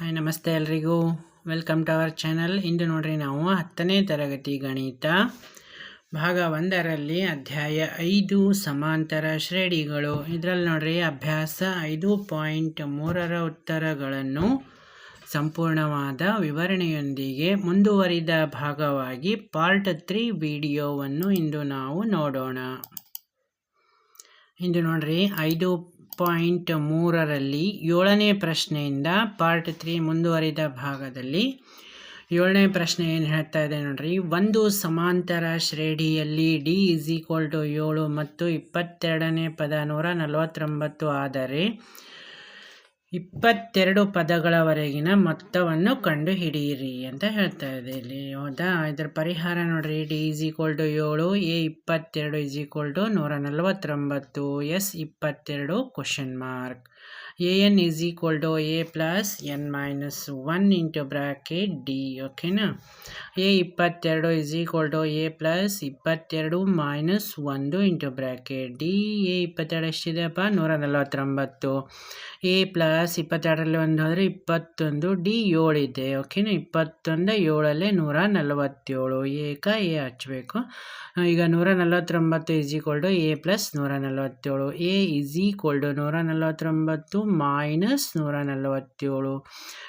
Hi ನಮಸ್ತೆ ಎಲ್ರಿಗೂ. Welcome to our channel ಇಂದು ನೋಡ್ರಿ ನಾವು ಹತ್ತನೇ ತರಗತಿ ಗಣಿತ. ಭಾಗ ಒಂದರಲ್ಲಿ ಅಧ್ಯಾಯ ಐದು ಸಮಾಂತರ ಶ್ರೇಣಿಗಳು. ಇದರಲ್ಲಿ ನೋಡ್ರಿ ಅಭ್ಯಾಸ ಐದು ಪಾಯಿಂಟ್ ಮೂರರ ಉತ್ತರಗಳನ್ನು ಸಂಪೂರ್ಣವಾದ ವಿವರಣೆಯೊಂದಿಗೆ ಮುಂದುವರಿದ ಭಾಗವಾಗಿ ಪಾರ್ಟ್ ತ್ರೀ ವಿಡಿಯೋವನ್ನು ಇಂದು ನಾವು ನೋಡೋಣ. ಇಂದು ನೋಡ್ರಿ ಐದು ಪಾಯಿಂಟ್ ಮೂರರಲ್ಲಿ ಏಳನೇ ಪ್ರಶ್ನೆಯಿಂದ ಪಾರ್ಟ್ ತ್ರೀ ಮುಂದುವರಿದ ಭಾಗದಲ್ಲಿ ಏಳನೇ ಪ್ರಶ್ನೆ ಏನು ಹೇಳ್ತಾ ಇದೆ ನೋಡ್ರಿ, ಒಂದು ಸಮಾಂತರ ಶ್ರೇಣಿಯಲ್ಲಿ ಡಿ ಇಸ್ ಈಕ್ವಲ್ ಟು ಏಳು ಮತ್ತು ಇಪ್ಪತ್ತೆರಡನೇ ಪದ ನೂರ ನಲವತ್ತೊಂಬತ್ತು ಆದರೆ ಇಪ್ಪತ್ತೆರಡು ಪದಗಳವರೆಗಿನ ಮೊತ್ತವನ್ನು ಕಂಡು ಹಿಡಿಯಿರಿ ಅಂತ ಹೇಳ್ತಾ ಇದೆ ಇಲ್ಲಿ. ಹೌದಾ? ಇದರ ಪರಿಹಾರ ನೋಡ್ರಿ. ಡಿ ಈಸ್ ಈಕ್ವಲ್ ಟು ಏಳು, ಎ ಇಪ್ಪತ್ತೆರಡು ಈಸ್ ಈಕ್ವಲ್ ಟು ನೂರ ನಲವತ್ತೊಂಬತ್ತು, ಎಸ್ ಇಪ್ಪತ್ತೆರಡು, question mark. N is equal to A plus N minus one into bracket D ಓಕೆನಾ ಎ ಇಪ್ಪತ್ತೆರಡು is equal to A plus ಇಪ್ಪತ್ತೆರಡು ಮೈನಸ್ ಒಂದು ಇಂಟು ಬ್ರಾಕೆಟ್ ಡಿ ಎ ಇಪ್ಪತ್ತೆರಡು ಎಷ್ಟಿದೆಯಪ್ಪ? ನೂರ ನಲವತ್ತೊಂಬತ್ತು. ಎ ಪ್ಲಸ್ ಇಪ್ಪತ್ತೆರಡರಲ್ಲಿ ಒಂದು ಹೋದರೆ ಇಪ್ಪತ್ತೊಂದು ಡಿ ಏಳಿದೆ ಓಕೆನಾ ಇಪ್ಪತ್ತೊಂದು ಏಳಲ್ಲೇ ನೂರ ನಲವತ್ತೇಳು. ಏಕ ಎ ಹಚ್ಚಬೇಕು ಈಗ ನೂರ ನಲವತ್ತೊಂಬತ್ತು is equal to A plus ನೂರ ನಲವತ್ತೇಳು. ಎ ಇಸ್ ಈಕ್ವಲ್ ನೂರ ನಲವತ್ತೊಂಬತ್ತು ಮೈನಸ್ ನೂರ ನಲವತ್ತೇಳು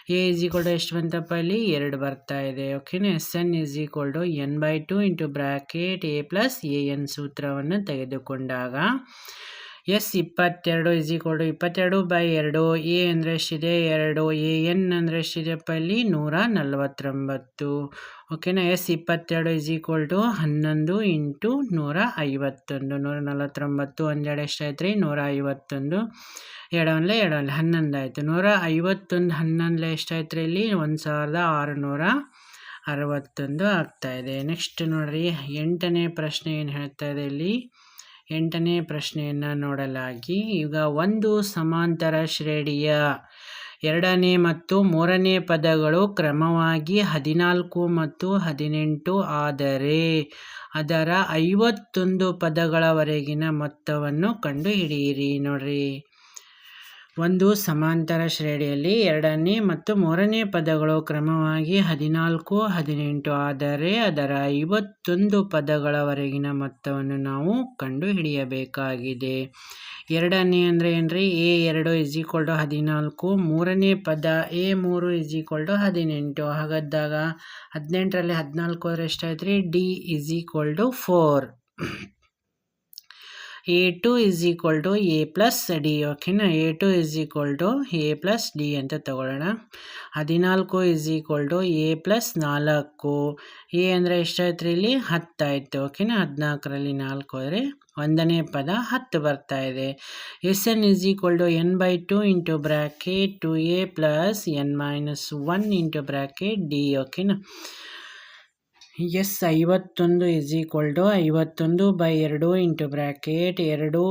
ಎ ಇಸ್ ಈಕ್ವಲ್ ಟು ಎಷ್ಟು ಬಂತಪ್ಪ ಇಲ್ಲಿ? ಎರಡು ಬರ್ತಾ ಇದೆ. ಓಕೆನಾ S N is equal to N by two into bracket A plus A N ಸೂತ್ರವನ್ನು ತೆಗೆದುಕೊಂಡಾಗ ಎಸ್ ಇಪ್ಪತ್ತೆರಡು ಇಸ್ ಈಕ್ವಲ್ ಟು ಇಪ್ಪತ್ತೆರಡು ಬೈ ಎರಡು ಎ ಅಂದರೆ ಎಷ್ಟಿದೆ ಎರಡು ಎ ಎನ್ ಅಂದರೆ ಎಷ್ಟಿದೆಪ್ಪ ಇಲ್ಲಿ ನೂರ ನಲವತ್ತೊಂಬತ್ತು. ಓಕೆನಾ ಎಸ್ ಇಪ್ಪತ್ತೆರಡು ಇಸ್ ಈಕ್ವಲ್ ಟು ಹನ್ನೊಂದು ಇಂಟು ನೂರ ಐವತ್ತೊಂದು. ನೂರ ನಲವತ್ತೊಂಬತ್ತು ಒಂದೆರಡು ಎಷ್ಟಾಯ್ತು ರೀ ನೂರ ಐವತ್ತೊಂದು. ಎರಡೊಂದಲೇ ಎರಡೊಂದಲೇ ಹನ್ನೊಂದು ಆಯಿತು. ನೂರ ಐವತ್ತೊಂದು, ಹನ್ನೊಂದಲೇ ಎಷ್ಟಾಯ್ತು ರೀ ಇಲ್ಲಿ? ಒಂದು ಸಾವಿರದ ಆರುನೂರ ಅರವತ್ತೊಂದು ಆಗ್ತಾಯಿದೆ ನೆಕ್ಸ್ಟ್ ನೋಡಿರಿ, ಎಂಟನೇ ಪ್ರಶ್ನೆ ಏನು ಹೇಳ್ತಾ ಇದೆ ಇಲ್ಲಿ? ಎಂಟನೇ ಪ್ರಶ್ನೆಯನ್ನು ನೋಡಲಾಗಿ, ಈಗ ಒಂದು ಸಮಾಂತರ ಶ್ರೇಣಿಯ ಎರಡನೇ ಮತ್ತು ಮೂರನೇ ಪದಗಳು ಕ್ರಮವಾಗಿ ಹದಿನಾಲ್ಕು ಮತ್ತು ಹದಿನೆಂಟು ಆದರೆ ಅದರ ಐವತ್ತೊಂದು ಪದಗಳವರೆಗಿನ ಮೊತ್ತವನ್ನು ಕಂಡುಹಿಡಿಯಿರಿ ನೋಡ್ರಿ. ಒಂದು ಸಮಾಂತರ ಶ್ರೇಣಿಯಲ್ಲಿ ಎರಡನೇ ಮತ್ತು ಮೂರನೇ ಪದಗಳು ಕ್ರಮವಾಗಿ ಹದಿನಾಲ್ಕು, ಹದಿನೆಂಟು, ಆದರೆ ಅದರ ಐವತ್ತೊಂದು ಪದಗಳವರೆಗಿನ ಮೊತ್ತವನ್ನು ನಾವು ಕಂಡುಹಿಡಿಯಬೇಕಾಗಿದೆ. ಎರಡನೇ ಅಂದರೆ ಏನ್ರಿ? ಎ ಎರಡು ಇಸ್ ಈಕ್ವಲ್ ಟು ಹದಿನಾಲ್ಕು, ಮೂರನೇ ಪದ ಎ ಮೂರು ಇಸ್ ಈಕ್ವಲ್ ಟು ಹದಿನೆಂಟು. ಹಾಗಾದಾಗ ಹದಿನೆಂಟರಲ್ಲಿ ಹದಿನಾಲ್ಕು ಆದರೆ ಎಷ್ಟಾಯ್ತು ರೀ D is equal to four A two is equal to A plus D ಓಕೆನಾ A two is equal to A plus D ಅಂತ ತಗೊಳ್ಳೋಣ. ಹದಿನಾಲ್ಕು is equal to A plus ನಾಲ್ಕು. ಎ ಅಂದರೆ ಎಷ್ಟಾಯ್ತು ರೀ ಇಲ್ಲಿ? ಹತ್ತಾಯಿತು. ಓಕೆನಾ ಹದಿನಾಲ್ಕರಲ್ಲಿ ನಾಲ್ಕು ಆದರೆ ಒಂದನೇ ಪದ ಹತ್ತು ಬರ್ತಾ ಇದೆ. S N is equal to N by two into bracket two A plus N minus one into bracket D ಓಕೆನಾ ಎಸ್ ಐವತ್ತೊಂದು ಇಸ್ ಈಕ್ವಲ್ ಟು ಐವತ್ತೊಂದು ಬೈ ಎರಡು ಇಂಟು ಬ್ರ್ಯಾಕೆಟ್ ಎರಡು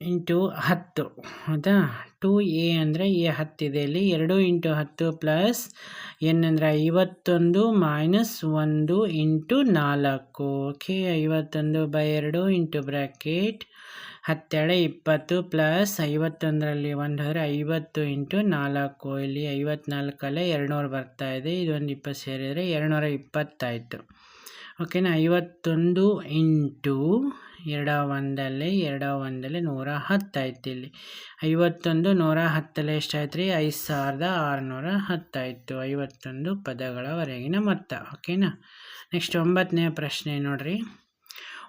ಇಂಟು ಹತ್ತು. ಹೌದಾ? ಟು ಎ ಅಂದರೆ ಎ ಹತ್ತಿದೆ ಇಲ್ಲಿ. ಎರಡು ಇಂಟು ಹತ್ತು ಪ್ಲಸ್ ಎನ್ ಅಂದರೆ ಐವತ್ತೊಂದು ಮೈನಸ್ ಒಂದು ಇಂಟು ನಾಲ್ಕು. ಓಕೆ, ಐವತ್ತೊಂದು ಬೈ ಎರಡು ಇಂಟು ಬ್ರ್ಯಾಕೆಟ್ ಹತ್ತೆರಡು, ಇಪ್ಪತ್ತು ಪ್ಲಸ್ ಐವತ್ತೊಂದರಲ್ಲಿ ಒಂದು ಹೋದರೆ ಐವತ್ತು ಇಂಟು ನಾಲ್ಕು. ಇಲ್ಲಿ ಐವತ್ನಾಲ್ಕಲ್ಲೇ ಎರಡುನೂರು ಬರ್ತಾ ಇದೆ. ಇದೊಂದು ಇಪ್ಪತ್ತು ಸೇರಿದರೆ ಎರಡುನೂರ ಇಪ್ಪತ್ತಾಯಿತು. ಓಕೆನಾ, ಐವತ್ತೊಂದು ಇಂಟು ಎರಡ ಒಂದಲ್ಲಿ ಎರಡ ಒಂದಲ್ಲಿ ನೂರ ಹತ್ತಾಯ್ತು ಇಲ್ಲಿ. ಐವತ್ತೊಂದು ನೂರ ಹತ್ತಲ್ಲಿ ಎಷ್ಟಾಯ್ತು ರೀ ಐದು ಸಾವಿರದ ಆರುನೂರ ಹತ್ತಾಯಿತು ಐವತ್ತೊಂದು ಪದಗಳವರೆಗಿನ ಮೊತ್ತ ಓಕೆನಾ ನೆಕ್ಸ್ಟ್ ಒಂಬತ್ತನೇ ಪ್ರಶ್ನೆ ನೋಡಿರಿ.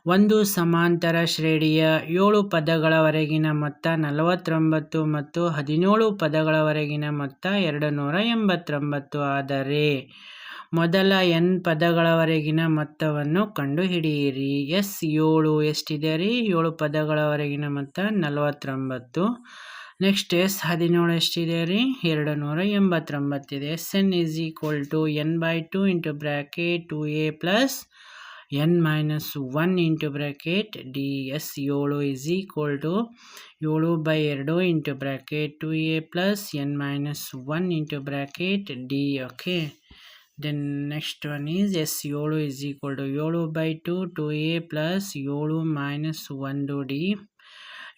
ಒಂದು ಸಮಾಂತರ ಶ್ರೇಣಿಯ ಏಳು ಪದಗಳವರೆಗಿನ ಮೊತ್ತ ನಲವತ್ತೊಂಬತ್ತು ಮತ್ತು ಹದಿನೇಳು ಪದಗಳವರೆಗಿನ ಮೊತ್ತ ಎರಡು ನೂರ ಎಂಬತ್ತೊಂಬತ್ತು ಆದರೆ ಮೊದಲ ಎನ್ ಪದಗಳವರೆಗಿನ ಮೊತ್ತವನ್ನು ಕಂಡುಹಿಡಿಯಿರಿ. ಎಸ್ ಏಳು ಎಷ್ಟಿದೆ ರೀ? ಏಳು ಪದಗಳವರೆಗಿನ ಮೊತ್ತ ನಲವತ್ತೊಂಬತ್ತು. ನೆಕ್ಸ್ಟ್ ಎಸ್ ಹದಿನೇಳು ಎಷ್ಟಿದೆ ರೀ? ಎರಡು ನೂರ ಎಂಬತ್ತೊಂಬತ್ತಿದೆ. S N is equal to N by two into bracket two A plus N minus one into bracket D. S ಏಳು ಇಸ್ ಈಕ್ವಲ್ ಟು ಏಳು ಬೈ ಎರಡು into bracket two A plus N minus one into bracket D. Okay. Then next one is S ಏಳು is equal to ಏಳು by two two A plus ಏಳು minus ಒಂದು D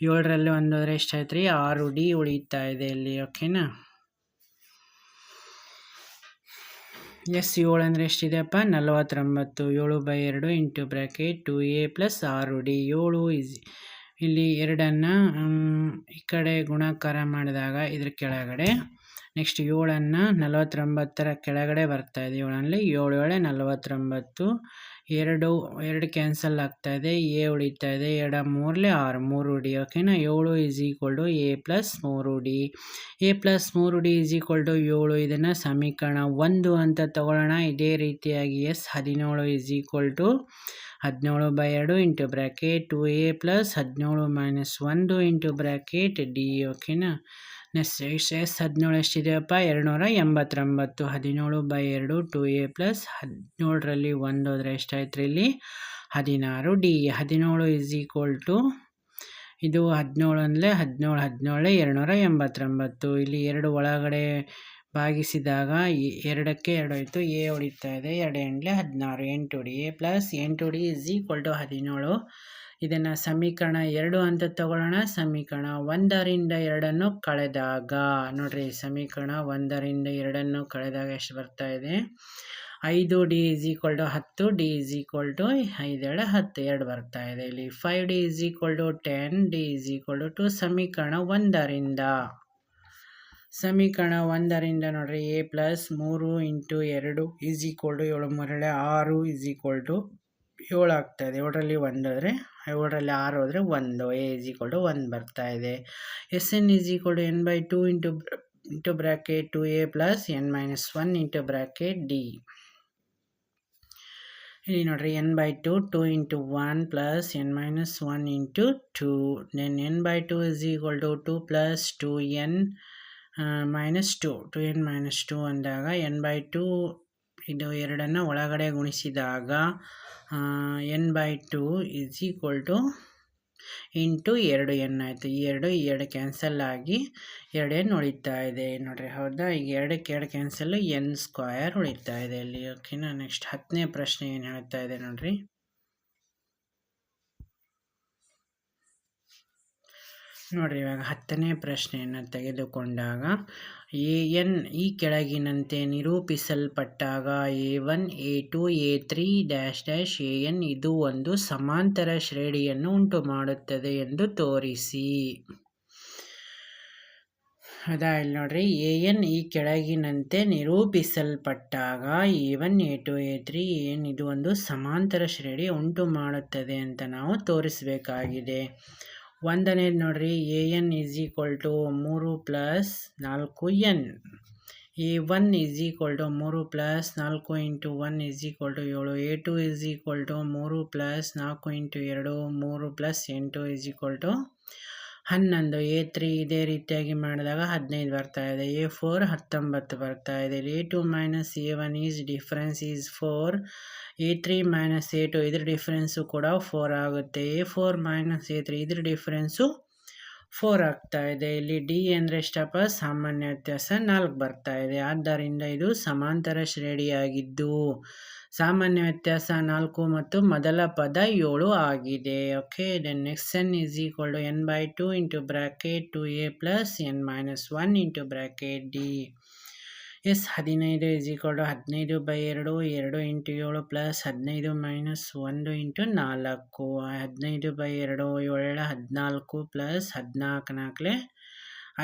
ಏಳರಲ್ಲಿ ಒಂದು ಅಂದರೆ ಎಷ್ಟಾಯ್ತು ರೀ ಆರು ಡಿ ಉಳಿತಾ ಇದೆ ಇಲ್ಲಿ ಓಕೆನಾ ಎಸ್ ಏಳು ಅಂದರೆ ಎಷ್ಟಿದೆಯಪ್ಪ? ನಲವತ್ತೊಂಬತ್ತು, ಏಳು ಬೈ ಎರಡು into bracket two A plus ಆರು ಡಿ ಏಳು ಇಸ್ ಇಲ್ಲಿ ಎರಡನ್ನು ಈ ಕಡೆ ಗುಣಾಕಾರ ಮಾಡಿದಾಗ ಇದ್ರ ಕೆಳಗಡೆ ನೆಕ್ಸ್ಟ್ ಏಳನ್ನು ನಲವತ್ತೊಂಬತ್ತರ ಕೆಳಗಡೆ ಬರ್ತಾ ಇದೆ. ಏಳಲ್ಲಿ ಏಳು, ಏಳೆ, ನಲವತ್ತೊಂಬತ್ತು, ಎರಡು ಎರಡು ಕ್ಯಾನ್ಸಲ್ ಆಗ್ತಾ ಇದೆ. ಎ ಉಳಿತಾ ಇದೆ. ಎರಡು ಮೂರಲೆ ಆರು, ಮೂರು ಡಿ. ಓಕೆನಾ ಏಳು is equal to A plus ಮೂರು ಡಿ. ಎ ಪ್ಲಸ್ ಮೂರು ಡಿ ಈಸ್ ಈಕ್ವಲ್ ಟು ಏಳು. ಇದನ್ನು ಸಮೀಕರಣ ಒಂದು ಅಂತ ತಗೊಳ್ಳೋಣ. ಇದೇ ರೀತಿಯಾಗಿ ಎಸ್ ಹದಿನೇಳು ಈಸ್ ಈಕ್ವಲ್ ಟು ಹದಿನೇಳು ಬೈ ಎರಡು into bracket two A plus ಹದಿನೇಳು ಮೈನಸ್ ಒಂದು ಇಂಟು ಬ್ರ್ಯಾಕೆಟ್ ಡಿ ಓಕೆನಾ ನೆಕ್ಸ್ಟ್ ಎಸ್ ಎಸ್ ಹದಿನೇಳು ಎಷ್ಟಿದೆಯಪ್ಪ ಎರಡುನೂರ ಎಂಬತ್ತೊಂಬತ್ತು ಹದಿನೇಳು ಬೈ ಎರಡು ಟು ಎ ಪ್ಲಸ್ ಹದಿನೇಳರಲ್ಲಿ ಒಂದು ಹೋದರೆ ಎಷ್ಟಾಯ್ತು ಇಲ್ಲಿ? ಹದಿನಾರು ಡಿ. ಹದಿನೇಳು ಇಸ್ ಈಕ್ವಲ್ ಟು ಇದು ಹದಿನೇಳು ಅಂದರೆ ಹದಿನೇಳು ಹದಿನೇಳು, ಎರಡುನೂರ ಎಂಬತ್ತೊಂಬತ್ತು. ಇಲ್ಲಿ ಎರಡು ಒಳಗಡೆ ಭಾಗಿಸಿದಾಗ ಎರಡಕ್ಕೆ ಎರಡು ಆಯಿತು ಎ ಹೊಡಿತಾ ಇದೆ. ಎರಡು ಎಂಟ್ಲೆ ಹದಿನಾರು. ಎಂಟು ಡಿ. ಎ ಪ್ಲಸ್ ಎಂಟು ಡಿ ಇಸ್ ಈಕ್ವಲ್ ಟು ಹದಿನೇಳು. ಇದನ್ನು ಸಮೀಕರಣ ಎರಡು ಅಂತ ತಗೊಳ್ಳೋಣ. ಸಮೀಕರಣ ಒಂದರಿಂದ ಎರಡನ್ನು ಕಳೆದಾಗ, ನೋಡ್ರಿ ಸಮೀಕರಣ ಒಂದರಿಂದ ಎರಡನ್ನು ಕಳೆದಾಗ ಎಷ್ಟು ಬರ್ತಾ ಇದೆ? ಐದು ಡಿ ಇಸ್ ಈಕ್ವಲ್ ಟು ಹತ್ತು, ಡಿ ಇಸ್ ಈಕ್ವಲ್ ಟು ಐದೇಳು ಹತ್ತು ಎರಡು ಬರ್ತಾ ಇದೆ. ಇಲ್ಲಿ five D is equal to ten, D is equal to two ಸಮೀಕರಣ ಒಂದರಿಂದ. ಸಮೀಕರಣ ಒಂದರಿಂದ ನೋಡ್ರಿ, ಎ ಪ್ಲಸ್ ಮೂರು ಇಂಟು ಎರಡು ಈಸ್ ಈಕ್ವಲ್ ಟು ಏಳು ಮೂರಳೆ ಆರು ಈಸ್ ಈಕ್ವಲ್ ಟು ಏಳು ಆಗ್ತಾಯಿದೆ ಏಳರಲ್ಲಿ ಒಂದು ಆದರೆ ಏಳರಲ್ಲಿ ಆರು ಹೋದರೆ ಒಂದು. ಎ ಇಸ್ ಈಕ್ವಲ್ ಟು ಒಂದು ಬರ್ತಾ ಇದೆ. S N is equal to N by two into into bracket two A plus N minus one into bracket D ಇಲ್ಲಿ ನೋಡಿರಿ N by two two into one plus N minus one into two then N by two is equal to two plus two N minus two two N minus two ಅಂದಾಗ N by two ಇದು ಎರಡನ್ನು ಒಳಗಡೆ ಗುಣಿಸಿದಾಗ N by two is equal to into ಎರಡು N ಆಯಿತು. ಈ ಎರಡು ಈ ಎರಡು ಕ್ಯಾನ್ಸಲ್ ಆಗಿ ಎರಡು ಎನ್ ಉಳಿತಾ ಇದೆ. ನೋಡಿರಿ, ಹೌದಾ? ಈಗ ಎರಡಕ್ಕೆ ಎರಡು ಕ್ಯಾನ್ಸಲ್ಲು ಎನ್ ಸ್ಕ್ವಯರ್ ಉಳಿತಾ ಇದೆ ಇಲ್ಲಿ. ಓಕೆನಾ ನೆಕ್ಸ್ಟ್ ಹತ್ತನೇ ಪ್ರಶ್ನೆ ಏನು ಹೇಳ್ತಾ ಇದೆ ನೋಡಿರಿ? ನೋಡಿರಿ, ಇವಾಗ ಹತ್ತನೇ ಪ್ರಶ್ನೆಯನ್ನು ತೆಗೆದುಕೊಂಡಾಗ, ಎ ಎನ್ ಈ ಕೆಳಗಿನಂತೆ ನಿರೂಪಿಸಲ್ಪಟ್ಟಾಗ, A one, A two, A three dash dash, A N ಇದು ಒಂದು ಸಮಾಂತರ ಶ್ರೇಣಿಯನ್ನು ಉಂಟು ಮಾಡುತ್ತದೆ ಎಂದು ತೋರಿಸಿ. ಅದಾ, ಇಲ್ಲಿ ನೋಡ್ರಿ, ಎ ಎನ್ ಈ ಕೆಳಗಿನಂತೆ ನಿರೂಪಿಸಲ್ಪಟ್ಟಾಗ, A one, A two, A three N ಇದು ಒಂದು ಸಮಾಂತರ ಶ್ರೇಣಿ ಉಂಟು ಮಾಡುತ್ತದೆ ಅಂತ ನಾವು ತೋರಿಸಬೇಕಾಗಿದೆ. ಒಂದನೇದು ನೋಡ್ರಿ A N is equal to ಮೂರು ಪ್ಲಸ್ ನಾಲ್ಕು N A one is equal to ಮೂರು ಪ್ಲಸ್ ನಾಲ್ಕು into one is equal to ಏಳು. A two is equal to ಮೂರು ಪ್ಲಸ್ ನಾಲ್ಕು ಇಂಟು ಎರಡು, ಮೂರು ಪ್ಲಸ್ ಎಂಟು ಈಸ್ ಈಕ್ವಲ್ ಟು ಹನ್ನೊಂದು, ಎ ತ್ರೀ ಇದೇ ರೀತಿಯಾಗಿ ಮಾಡಿದಾಗ ಹದಿನೈದು ಬರ್ತಾ ಇದೆ. ಎ ಫೋರ್ ಹತ್ತೊಂಬತ್ತು ಬರ್ತಾ ಇದೆ. A two minus A one is difference is four. A three minus A two ಇದ್ರ ಡಿಫ್ರೆನ್ಸು ಕೂಡ ಫೋರ್ ಆಗುತ್ತೆ. A four minus A three ಇದ್ರ ಡಿಫ್ರೆನ್ಸು ಫೋರ್ ಆಗ್ತಾ ಇದೆ. ಇಲ್ಲಿ ಡಿ ಅಂದರೆ ಎಷ್ಟಪ್ಪ ಸಾಮಾನ್ಯ ವ್ಯತ್ಯಾಸ ನಾಲ್ಕು ಬರ್ತಾ ಇದೆ. ಆದ್ದರಿಂದ ಇದು ಸಮಾಂತರ ಶ್ರೇಣಿಯಾಗಿದ್ದು ಸಾಮಾನ್ಯ ವ್ಯತ್ಯಾಸ ನಾಲ್ಕು ಮತ್ತು ಮೊದಲ ಪದ ಏಳು ಆಗಿದೆ. Okay then next N is equal to N by two into bracket two A plus N minus one into bracket D S ಹದಿನೈದು ಇಸ್ ಈಕ್ವಲ್ ಟು ಹದಿನೈದು ಬೈ ಎರಡು ಎರಡು ಇಂಟು ಏಳು ಪ್ಲಸ್ ಹದಿನೈದು ಮೈನಸ್ ಒಂದು ಇಂಟು ನಾಲ್ಕು. ಹದಿನೈದು ಬೈ ಎರಡು ಏಳು, ಹದಿನಾಲ್ಕು ಪ್ಲಸ್ ಹದಿನಾಲ್ಕು ನಾಲ್ಕಲೆ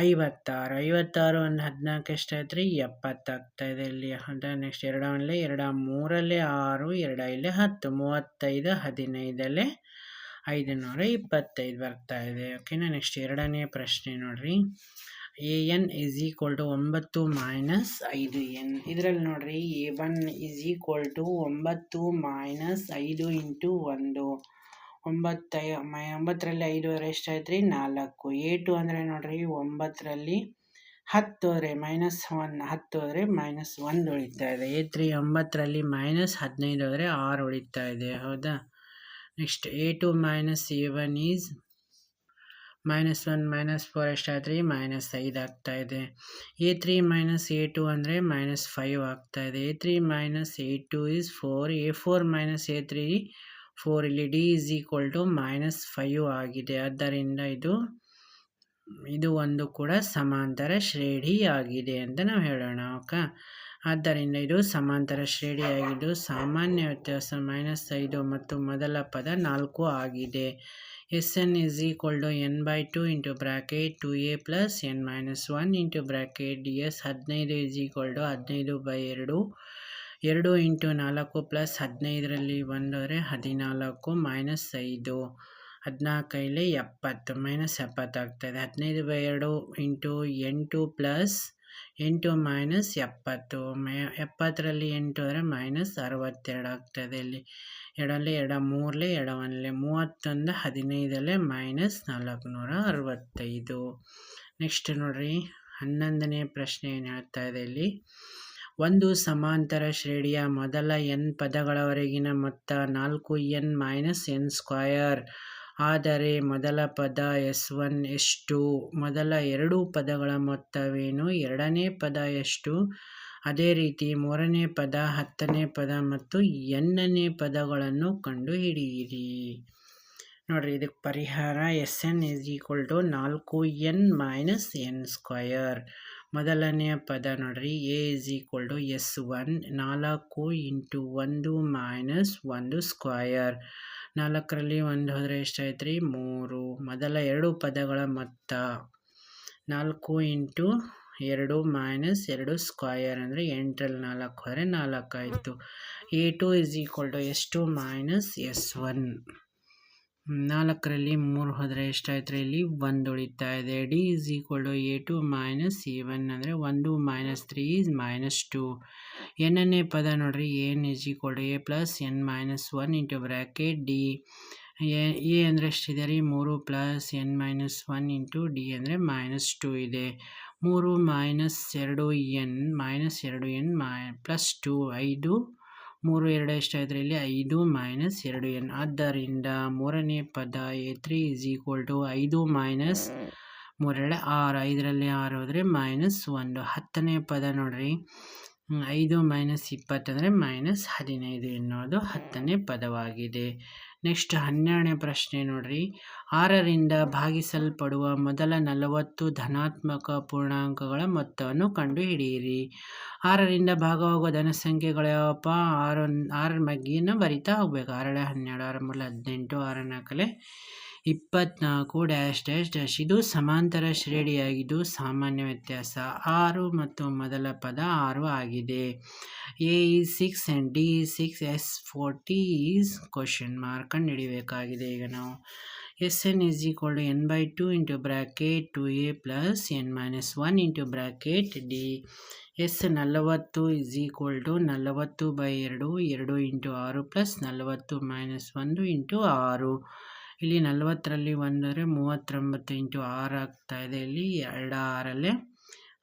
ಐವತ್ತಾರು ಐವತ್ತಾರು ಒಂದು ಹದಿನಾಲ್ಕು ಎಷ್ಟಾಯ್ತು ರೀ ಎಪ್ಪತ್ತಾಗ್ತಾ ಇದೆ ಇಲ್ಲಿ. ಅಂದರೆ ನೆಕ್ಸ್ಟ್ ಎರಡು ಅಲ್ಲಿ ಎರಡು ಮೂರಲ್ಲಿ, ಆರು, ಎರಡು ಇಲ್ಲಿ ಹತ್ತು, ಮೂವತ್ತೈದು, ಹದಿನೈದಲ್ಲೇ ಐದು ನೂರ ಇಪ್ಪತ್ತೈದು ಬರ್ತಾ ಇದೆ. ಓಕೆನಾ ನೆಕ್ಸ್ಟ್ ಎರಡನೇ ಪ್ರಶ್ನೆ ನೋಡ್ರಿ. A N is equal to ಒಂಬತ್ತು ಮೈನಸ್ ಐದು ಎನ್ ಇದರಲ್ಲಿ ನೋಡ್ರಿ A one is equal to ಒಂಬತ್ತು ಮೈನಸ್ ಐದು ಇಂಟು ಒಂದು. ಒಂಬತ್ತೈ ಒಂಬತ್ತರಲ್ಲಿ ಐದುವರೆ ಎಷ್ಟಾಯ್ತು ರೀ ನಾಲ್ಕು. ಏಟು ಅಂದರೆ ನೋಡಿರಿ, ಒಂಬತ್ತರಲ್ಲಿ ಹತ್ತು ಹೋದರೆ ಮೈನಸ್ ಒನ್ ಹತ್ತು ಹೋದರೆ ಮೈನಸ್ ಒಂದು ಉಳಿತಾ ಇದೆ. ಎ ತ್ರೀ ಒಂಬತ್ತರಲ್ಲಿ ಮೈನಸ್ ಹದಿನೈದು ಹೋದರೆ ಆರು ಉಳಿತಾ ಇದೆ. ಹೌದಾ? Next A two minus A one is minus one, minus four ಎಷ್ಟಾಯ್ತು ರೀ ಮೈನಸ್ ಐದು ಆಗ್ತಾ ಇದೆ. A three minus A two ಅಂದರೆ ಮೈನಸ್ ಫೈವ್ ಆಗ್ತಾ ಇದೆ. A three minus A two is four A four minus A three four ಇಲ್ಲಿ D is equal to minus five ಆಗಿದೆ. ಆದ್ದರಿಂದ ಇದು ಇದು ಒಂದು ಕೂಡ ಸಮಾಂತರ ಶ್ರೇಣಿ ಆಗಿದೆ ಅಂತ ನಾವು ಹೇಳೋಣ, ಓಕೆ? ಆದ್ದರಿಂದ ಇದು ಸಮಾಂತರ ಶ್ರೇಣಿಯಾಗಿದ್ದು ಸಾಮಾನ್ಯ ವ್ಯತ್ಯಾಸ ಮೈನಸ್ ಐದು ಮತ್ತು ಮೊದಲ ಪದ ನಾಲ್ಕು ಆಗಿದೆ. S N is equal to N by two into bracket two A plus N minus one into bracket D S ಹದಿನೈದು ಇಸ್ ಈಕ್ವಲ್ ಟು ಹದಿನೈದು ಬೈ ಎರಡು. ಎರಡು ಇಂಟು ನಾಲ್ಕು ಪ್ಲಸ್ ಹದಿನೈದರಲ್ಲಿ ಬಂದರೆ ಹದಿನಾಲ್ಕು ಮೈನಸ್ ಐದು. ಹದಿನಾಲ್ಕೈಲಿ ಎಪ್ಪತ್ತು, ಮೈನಸ್ ಎಪ್ಪತ್ತಾಗ್ತದೆ ಹದಿನೈದು ಬೈ ಎರಡು ಇಂಟು ಎಂಟು ಪ್ಲಸ್ ಎಂಟು ಮೈನಸ್ ಎಪ್ಪತ್ತು. ಮೈ, ಎಪ್ಪತ್ತರಲ್ಲಿ ಎಂಟು ಅಂದರೆ ಮೈನಸ್ ಅರವತ್ತೆರಡು ಆಗ್ತದೆ ಇಲ್ಲಿ. ಎರಡಲ್ಲಿ ಎಡ ಮೂರಲೆ ಎಡ ಒಂದಲೆ ಮೂವತ್ತೊಂದು ಹದಿನೈದಲ್ಲೇ ಮೈನಸ್ ನಾಲ್ಕುನೂರ ಅರವತ್ತೈದು. ನೆಕ್ಸ್ಟ್ ನೋಡಿರಿ. ಹನ್ನೊಂದನೇ ಪ್ರಶ್ನೆ ಏನು ಹೇಳ್ತಾ ಇದೆ ಇಲ್ಲಿ? ಒಂದು ಸಮಾಂತರ ಶ್ರೇಣಿಯ ಮೊದಲ ಎನ್ ಪದಗಳವರೆಗಿನ ಮೊತ್ತ ನಾಲ್ಕು ಎನ್ ಮೈನಸ್ ಎನ್ ಸ್ಕ್ವಯರ್ ಆದರೆ ಮೊದಲ ಪದ ಎಸ್ ಒನ್ ಎಷ್ಟು, ಮೊದಲ ಎರಡು ಪದಗಳ ಮೊತ್ತವೇನು, ಎರಡನೇ ಪದ ಎಷ್ಟು? ಅದೇ ರೀತಿ ಮೂರನೇ ಪದ, ಹತ್ತನೇ ಪದ ಮತ್ತು ಎನ್ನನೇ ಪದಗಳನ್ನು ಕಂಡುಹಿಡಿಯಿರಿ. ನೋಡ್ರಿ, ಇದಕ್ಕೆ ಪರಿಹಾರ S N is equal to ನಾಲ್ಕು ಎನ್ ಮೈನಸ್ ಎನ್ ಸ್ಕ್ವಯರ್ ಮೊದಲನೆಯ ಪದ ನೋಡ್ರಿ. A is equal to S one ನಾಲ್ಕು ಇಂಟು ಒಂದು ಮೈನಸ್ ಒಂದು ಸ್ಕ್ವಯರ್ ನಾಲ್ಕರಲ್ಲಿ ಒಂದು ಹೋದರೆ ಎಷ್ಟಾಯ್ತು ರೀ ಮೂರು. ಮೊದಲ ಎರಡು ಪದಗಳ ಮೊತ್ತ ನಾಲ್ಕು ಇಂಟು ಎರಡು ಮೈನಸ್ ಎರಡು ಸ್ಕ್ವಯರ್ ಅಂದರೆ ಎಂಟರಲ್ಲಿ ನಾಲ್ಕು ಹೋದರೆ ನಾಲ್ಕಾಯಿತು A two is equal to S two minus S one ನಾಲ್ಕರಲ್ಲಿ ಮೂರು ಹೋದರೆ ಎಷ್ಟಾಯ್ತು ರೀ ಇಲ್ಲಿ ಒಂದು ಉಳಿತಾ ಇದೆ. D is equal to A two minus A one ಅಂದರೆ ಒಂದು minus three is minus two ಎನ್ನನೇ ಪದ ನೋಡಿರಿ N is equal to A plus N minus one into bracket D A A ಅಂದರೆ ಎಷ್ಟಿದೆ ರೀ? ಮೂರು plus N minus one into D ಅಂದರೆ minus two ಇದೆ. ಮೂರು ಮೈನಸ್ ಎರಡು ಎನ್ ಮೈನಸ್ ಎರಡು ಎನ್ ಮೈ ಪ್ಲಸ್ ಟು ಐದು ಮೂರು ಎರಡು ಎಷ್ಟಾಯಿದ್ರೆ ಇಲ್ಲಿ? ಐದು ಮೈನಸ್ ಎರಡು ಎನ್. ಆದ್ದರಿಂದ ಮೂರನೇ ಪದ A three is equal to ಐದು ಮೈನಸ್ ಮೂರೆರಡು ಆರು. ಐದರಲ್ಲಿ ಆರು ಹೋದರೆ ಮೈನಸ್ ಒಂದು. ಹತ್ತನೇ ಪದ ನೋಡ್ರಿ. ಐದು ಮೈನಸ್ ಇಪ್ಪತ್ತಂದರೆ ಮೈನಸ್ ಹದಿನೈದು ಎನ್ನುವುದು ಹತ್ತನೇ ಪದವಾಗಿದೆ. ನೆಕ್ಸ್ಟ್ ಹನ್ನೆರಡನೇ ಪ್ರಶ್ನೆ ನೋಡ್ರಿ. ಆರರಿಂದ ಭಾಗಿಸಲ್ಪಡುವ ಮೊದಲ ನಲವತ್ತು ಧನಾತ್ಮಕ ಪೂರ್ಣಾಂಕಗಳ ಮೊತ್ತವನ್ನು ಕಂಡುಹಿಡಿಯಿರಿ. ಆರರಿಂದ ಭಾಗವಾಗುವ ಧನ ಸಂಖ್ಯೆಗಳು ಯಾವಪ್ಪ ಆರು ಆರರ ಮಗ್ಗಿನ ಬರಿತಾ ಹೋಗ್ಬೇಕು ಆರಳೆ ಹನ್ನೆರಡು ಆರು ಮೂಲ ಹದಿನೆಂಟು ಆರು ನಾಲ್ಕಲೆ ಇಪ್ಪತ್ನಾಲ್ಕು ಡ್ಯಾಶ್ ಡ್ಯಾಶ್ ಡ್ಯಾಶ್. ಇದು ಸಮಾಂತರ ಶ್ರೇಣಿಯಾಗಿದ್ದು ಸಾಮಾನ್ಯ ವ್ಯತ್ಯಾಸ. ಆರು ಮತ್ತು ಮೊದಲ ಪದ ಆರು ಆಗಿದೆ. A is six and D six S forty is question mark ಕಂಡು ಹಿಡಿಬೇಕಾಗಿದೆ ಈಗ ನಾವು. S N is equal to N by two into bracket two A plus N minus one into bracket D S ನಲವತ್ತು is equal to ನಲವತ್ತು by ಎರಡು ಎರಡು into ಆರು plus ನಲವತ್ತು ಮೈನಸ್ ಒಂದು ಇಂಟು ಆರು. ಇಲ್ಲಿ ನಲವತ್ತರಲ್ಲಿ ಒಂದರೆ ಮೂವತ್ತೊಂಬತ್ತು ಇಂಟು ಆರು ಆಗ್ತಾ ಇದೆ. ಇಲ್ಲಿ ಎರಡು ಆರಲ್ಲೇ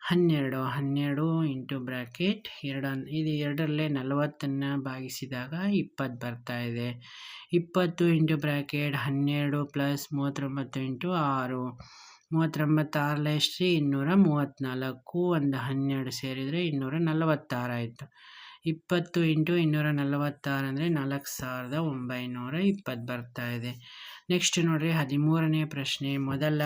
ಹನ್ನೆರಡು ಹನ್ನೆರಡು ಇಂಟು ಬ್ರ್ಯಾಕೆಟ್ ಎರಡು ಇದು ಎರಡರಲ್ಲೇ ನಲವತ್ತನ್ನು ಭಾಗಿಸಿದಾಗ ಇಪ್ಪತ್ತು ಬರ್ತಾ ಇದೆ. ಇಪ್ಪತ್ತು ಇಂಟು ಬ್ರ್ಯಾಕೆಟ್ ಹನ್ನೆರಡು ಪ್ಲಸ್ ಮೂವತ್ತೊಂಬತ್ತು ಇಂಟು ಆರು. ಮೂವತ್ತೊಂಬತ್ತು ಆರಲ್ಲ ಎಷ್ಟು ಇನ್ನೂರ ಮೂವತ್ತ್ನಾಲ್ಕು ಒಂದು ಹನ್ನೆರಡು ಸೇರಿದರೆ ಇನ್ನೂರ ನಲವತ್ತಾರಾಯಿತು ಇಪ್ಪತ್ತು ಇಂಟು ಇನ್ನೂರ ನಲವತ್ತಾರು ಅಂದರೆ ನಾಲ್ಕು ಸಾವಿರದ ಒಂಬೈನೂರ ಇಪ್ಪತ್ತು ಬರ್ತಾ ಇದೆ. ನೆಕ್ಸ್ಟ್ ನೋಡ್ರಿ ಹದಿಮೂರನೇ ಪ್ರಶ್ನೆ. ಮೊದಲ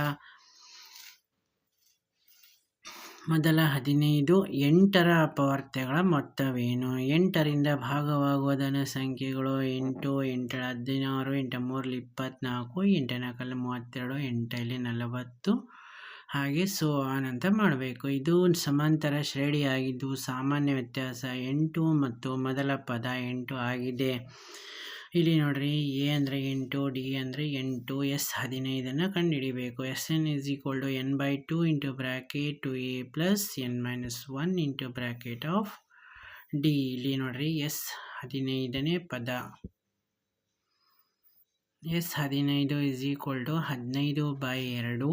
ಮೊದಲ ಹದಿನೈದು ಎಂಟರ ಅಪವರ್ತ್ಯಗಳ ಮೊತ್ತವೇನು? ಎಂಟರಿಂದ ಭಾಗವಾಗುವ ಸಂಖ್ಯೆಗಳು ಎಂಟು ಎಂಟು ಹದಿನಾರು ಎಂಟು ಮೂರಲ್ಲಿ ಇಪ್ಪತ್ತ್ನಾಲ್ಕು ಎಂಟು ನಾಲ್ಕಲ್ಲಿ ಮೂವತ್ತೆರಡು ಎಂಟಲ್ಲಿ ನಲವತ್ತು. ಹಾಗೆ ಸೊ ಆನ್ ಅಂತ ಮಾಡಬೇಕು. ಇದು ಸಮಾಂತರ ಶ್ರೇಣಿಯಾಗಿದ್ದು ಸಾಮಾನ್ಯ ವ್ಯತ್ಯಾಸ ಎಂಟು ಮತ್ತು ಮೊದಲ ಪದ ಎಂಟು ಆಗಿದೆ. ಇಲ್ಲಿ ನೋಡ್ರಿ, ಎ ಅಂದರೆ ಎಂಟು, ಡಿ ಅಂದರೆ ಎಂಟು, ಎಸ್ ಹದಿನೈದನ್ನು ಕಂಡುಹಿಡಿಬೇಕು. S N is equal to N by two into bracket two A plus N minus one into bracket of D. ಇಲ್ಲಿ ನೋಡ್ರಿ, ಎಸ್ ಹದಿನೈದನೇ ಪದ. ಎಸ್ ಹದಿನೈದು ಇಸ್ ಈಕ್ವಲ್ ಟು ಹದಿನೈದು ಬೈ ಎರಡು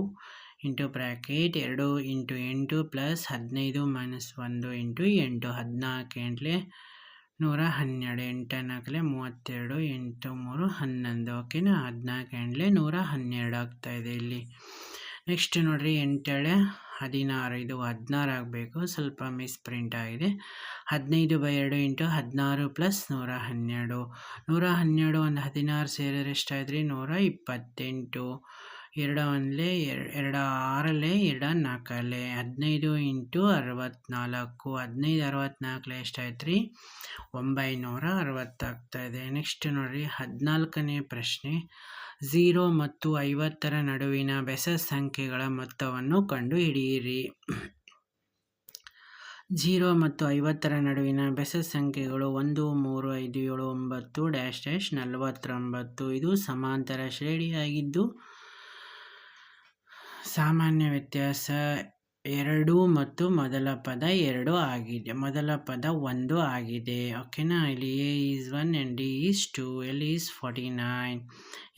ಇಂಟು ಬ್ರ್ಯಾಕೆಟ್ ಎರಡು ಇಂಟು ಎಂಟು ಪ್ಲಸ್ ಹದಿನೈದು ಮೈನಸ್ ಒಂದು ಇಂಟು ಎಂಟು. ಹದಿನಾಲ್ಕು ಎಂಟ್ಲೆ ನೂರ ಹನ್ನೆರಡು, ಎಂಟು ನಾಲ್ಕಲೆ ಮೂವತ್ತೆರಡು ಎಂಟು ಮೂರು, ಹನ್ನೊಂದು, ಓಕೆನಾ? ಹದಿನಾಲ್ಕು ಎಂಟ್ಲೆ ನೂರ ಹನ್ನೆರಡು ಆಗ್ತಾಯಿದೆ ಇಲ್ಲಿ. ನೆಕ್ಸ್ಟ್ ನೋಡಿರಿ, ಎಂಟೇಳೆ ಹದಿನಾರು ಇದು ಹದಿನಾರು ಆಗಬೇಕು. ಸ್ವಲ್ಪ ಮಿಸ್ ಪ್ರಿಂಟ್ ಆಗಿದೆ. ಹದಿನೈದು ಬೈ ಎರಡು ಇಂಟು ಹದಿನಾರು ಪ್ಲಸ್ ನೂರ ಹನ್ನೆರಡು. ನೂರ ಹನ್ನೆರಡು ಒಂದು ಹದಿನಾರು ಸೇರಿದ್ರೆ ಎಷ್ಟಾಯ್ತು ರೀ ನೂರ ಇಪ್ಪತ್ತೆಂಟು. ಎರಡು ಒಂದಲೇ ಎರಡು ಆರಲೆ ಎರಡು ನಾಲ್ಕಲೆ ಹದಿನೈದು ಇಂಟು ಅರವತ್ತ್ನಾಲ್ಕು ಹದಿನೈದು ಅರವತ್ತ್ನಾಲ್ಕಲೆ ಎಷ್ಟಾಯ್ತು ರೀ ಒಂಬೈನೂರ ಅರವತ್ತಾಗ್ತಾಯಿದೆ. ನೆಕ್ಸ್ಟ್ ನೋಡಿರಿ, ಹದಿನಾಲ್ಕನೇ ಪ್ರಶ್ನೆ. ಝೀರೋ ಮತ್ತು ಐವತ್ತರ ನಡುವಿನ ಬೆಸ ಸಂಖ್ಯೆಗಳ ಮೊತ್ತವನ್ನು ಕಂಡುಹಿಡಿಯಿರಿ. ಜೀರೋ ಮತ್ತು ಐವತ್ತರ ನಡುವಿನ ಬೆಸ ಸಂಖ್ಯೆಗಳು ಒಂದು, ಮೂರು, ಐದು, ಏಳು, ಒಂಬತ್ತು, ಡ್ಯಾಶ್ ಡ್ಯಾಶ್ ನಲವತ್ತೊಂಬತ್ತು. ಇದು ಸಮಾಂತರ ಶ್ರೇಣಿಯಾಗಿದ್ದು ಸಾಮಾನ್ಯ ವ್ಯತ್ಯಾಸ ಎರಡು ಮತ್ತು ಮೊದಲ ಪದ ಎರಡು ಆಗಿದೆ. ಮೊದಲ ಪದ ಒಂದು ಆಗಿದೆ. ಓಕೆನಾ ಇಲ್ಲಿ A is one and D is two L is forty nine